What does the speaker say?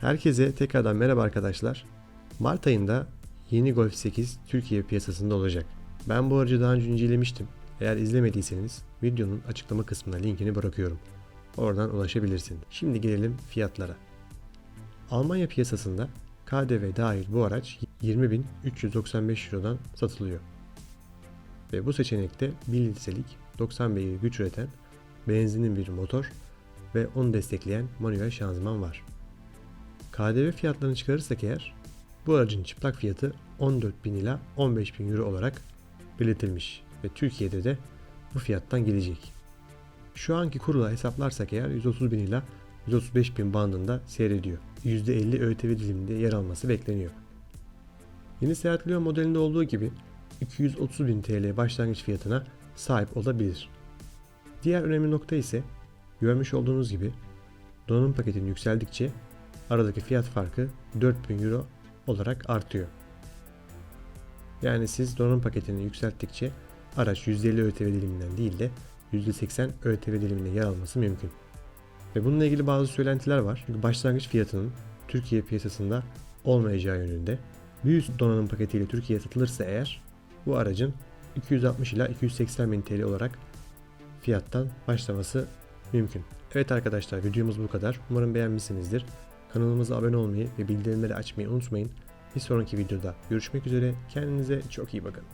Herkese tekrardan merhaba arkadaşlar. Mart ayında yeni Golf 8 Türkiye piyasasında olacak. Ben bu aracı daha önce incelemiştim. Eğer izlemediyseniz videonun açıklama kısmına linkini bırakıyorum. Oradan ulaşabilirsiniz. Şimdi gelelim fiyatlara. Almanya piyasasında KDV dahil bu araç 20.395 Euro'dan satılıyor. Ve bu seçenekte 1 litrelik 90 beygir güç üreten benzinli bir motor ve onu destekleyen manuel şanzıman var. KDV fiyatlarını çıkarırsak eğer bu aracın çıplak fiyatı 14.000 ila 15.000 euro olarak belirtilmiş ve Türkiye'de de bu fiyattan gelecek. Şu anki kurla hesaplarsak eğer 130.000 ila 135.000 bandında seyrediyor. %50 ÖTV diliminde yer alması bekleniyor. Yeni Seat Leon modelinde olduğu gibi 230.000 TL başlangıç fiyatına sahip olabilir. Diğer önemli nokta ise görmüş olduğunuz gibi donanım paketinin yükseldikçe aradaki fiyat farkı 4000 euro olarak artıyor. Yani siz donanım paketini yükselttikçe araç %50 ÖTV diliminden değil de %80 ÖTV diliminde yer alması mümkün. Ve bununla ilgili bazı söylentiler var. Çünkü başlangıç fiyatının Türkiye piyasasında olmayacağı yönünde. Büyük donanım paketiyle Türkiye'ye satılırsa eğer bu aracın 260 ila 280 bin TL olarak fiyattan başlaması mümkün. Evet arkadaşlar videomuz bu kadar. Umarım beğenmişsinizdir. Kanalımıza abone olmayı ve bildirimleri açmayı unutmayın. Bir sonraki videoda görüşmek üzere. Kendinize çok iyi bakın.